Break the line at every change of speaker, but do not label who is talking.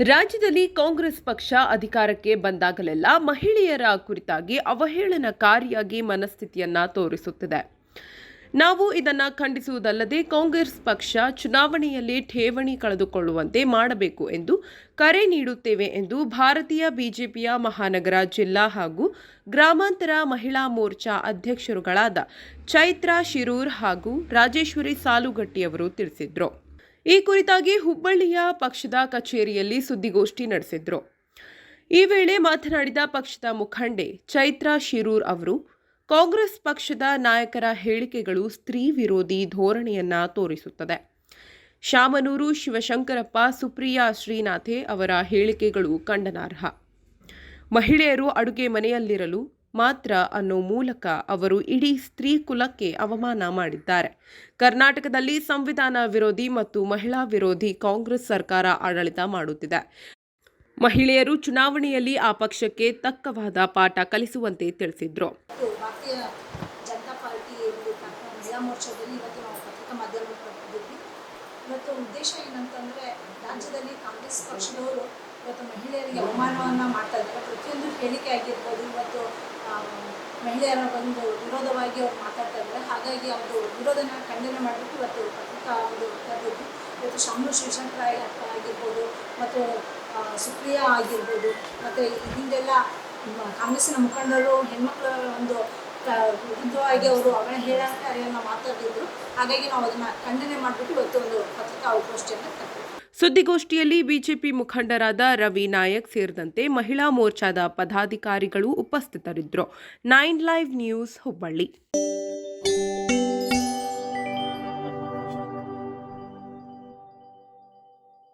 ರಾಜ್ಯದಲ್ಲಿ ಕಾಂಗ್ರೆಸ್ ಪಕ್ಷ ಅಧಿಕಾರಕ್ಕೆ ಬಂದಾಗಲೆಲ್ಲ ಮಹಿಳೆಯರ ಕುರಿತಾಗಿ ಅವಹೇಳನಕಾರಿಯಾಗಿ ಮನಸ್ಥಿತಿಯನ್ನ ತೋರಿಸುತ್ತಿದೆ. ನಾವು ಇದನ್ನು ಖಂಡಿಸುವುದಲ್ಲದೆ ಕಾಂಗ್ರೆಸ್ ಪಕ್ಷ ಚುನಾವಣೆಯಲ್ಲಿ ಠೇವಣಿ ಕಳೆದುಕೊಳ್ಳುವಂತೆ ಮಾಡಬೇಕು ಎಂದು ಕರೆ ನೀಡುತ್ತೇವೆ ಎಂದು ಭಾರತೀಯ ಬಿಜೆಪಿಯ ಮಹಾನಗರ ಜಿಲ್ಲಾ ಹಾಗೂ ಗ್ರಾಮಾಂತರ ಮಹಿಳಾ ಮೋರ್ಚಾ ಅಧ್ಯಕ್ಷರುಗಳಾದ ಚೈತ್ರಾ ಶಿರೂರ್ ಹಾಗೂ ರಾಜೇಶ್ವರಿ ಸಾಲುಗಟ್ಟಿಯವರು ತಿಳಿಸಿದರು. ಈ ಕುರಿತಾಗಿ ಹುಬ್ಬಳ್ಳಿಯ ಪಕ್ಷದ ಕಚೇರಿಯಲ್ಲಿ ಸುದ್ದಿಗೋಷ್ಠಿ ನಡೆಸಿದ್ರು. ಈ ವೇಳೆ ಮಾತನಾಡಿದ ಪಕ್ಷದ ಮುಖಂಡೆ ಚೈತ್ರಾ ಶಿರೂರ್ ಅವರು, ಕಾಂಗ್ರೆಸ್ ಪಕ್ಷದ ನಾಯಕರ ಹೇಳಿಕೆಗಳು ಸ್ತ್ರೀ ವಿರೋಧಿ ಧೋರಣೆಯನ್ನ ತೋರಿಸುತ್ತದೆ. ಶಾಮನೂರು ಶಿವಶಂಕರಪ್ಪ, ಸುಪ್ರಿಯಾ ಶ್ರೀನಾಥೆ ಅವರ ಹೇಳಿಕೆಗಳು ಖಂಡನಾರ್ಹ. ಮಹಿಳೆಯರು ಅಡುಗೆ ಮನೆಯಲ್ಲಿರಲು ಮಾತ್ರ ಅನ್ನೋ ಮೂಲಕ ಅವರು ಇಡೀ ಸ್ತ್ರೀ ಕುಲಕ್ಕೆ ಅವಮಾನ ಮಾಡಿದ್ದಾರೆ. ಕರ್ನಾಟಕದಲ್ಲಿ ಸಂವಿಧಾನ ವಿರೋಧಿ ಮತ್ತು ಮಹಿಳಾ ವಿರೋಧಿ ಕಾಂಗ್ರೆಸ್ ಸರ್ಕಾರ ಆಡಳಿತ ಮಾಡುತ್ತಿದೆ. ಮಹಿಳೆಯರು ಚುನಾವಣೆಯಲ್ಲಿ ಆ ಪಕ್ಷಕ್ಕೆ ತಕ್ಕವಾದ ಪಾಠ ಕಲಿಸುವಂತೆ ತಿಳಿಸಿದ್ರು.
ಇವತ್ತು ಉದ್ದೇಶ ಏನಂತಂದ್ರೆ ರಾಜ್ಯದಲ್ಲಿ ಕಾಂಗ್ರೆಸ್ ಪಕ್ಷದವರು ಇವತ್ತು ಮಹಿಳೆಯರಿಗೆ ಅವಮಾನವನ್ನ ಮಾಡ್ತಾ ಇದ್ದಾರೆ. ಪ್ರತಿಯೊಂದು ಹೇಳಿಕೆ ಆಗಿರ್ಬೋದು, ಇವತ್ತು ಮಹಿಳೆಯರ ಒಂದು ವಿರೋಧವಾಗಿ ಅವ್ರು ಮಾತಾಡ್ತಾ ಇದ್ದಾರೆ. ಹಾಗಾಗಿ ಅವರು ವಿರೋಧನ ಖಂಡನೆ ಮಾಡಬೇಕು ಇವತ್ತು ಪತ್ರಿಕಾ ಒಂದು ಕರೆದಿದ್ದು ಇವತ್ತು ಶಾಮನು ಶಿವಶಂಕರ ಅಕ್ಕ ಆಗಿರ್ಬೋದು, ಮತ್ತು ಸುಪ್ರಿಯಾ ಆಗಿರ್ಬೋದು, ಮತ್ತು ಹಿಂದೆಲ್ಲ ಕಾಂಗ್ರೆಸ್ಸಿನ ಮುಖಂಡರು, ಹೆಣ್ಮಕ್ಳ ಒಂದು ವಿರುದ್ಧವಾಗಿ ಅವರು ಅವಹೇಳನಕಾರಿಯನ್ನು ಮಾತಾಡಿದ್ರು ಹಾಗಾಗಿ ನಾವು ಅದನ್ನ ಖಂಡನೆ ಮಾಡಿಬಿಟ್ಟು ಇವತ್ತು ಒಂದು ಪತ್ರಿಕಾಗೋಷ್ಠಿಯನ್ನು ಕರೆದಿದ್ವಿ
ಸುದ್ದಿಗೋಷ್ಠಿಯಲ್ಲಿ ಬಿಜೆಪಿ ಮುಖಂಡರಾದ ರವಿ ನಾಯಕ್ ಸೇರಿದಂತೆ ಮಹಿಳಾ ಮೋರ್ಚಾದ ಪದಾಧಿಕಾರಿಗಳು ಉಪಸ್ಥಿತರಿದ್ದರು. Nine live news Hubballi.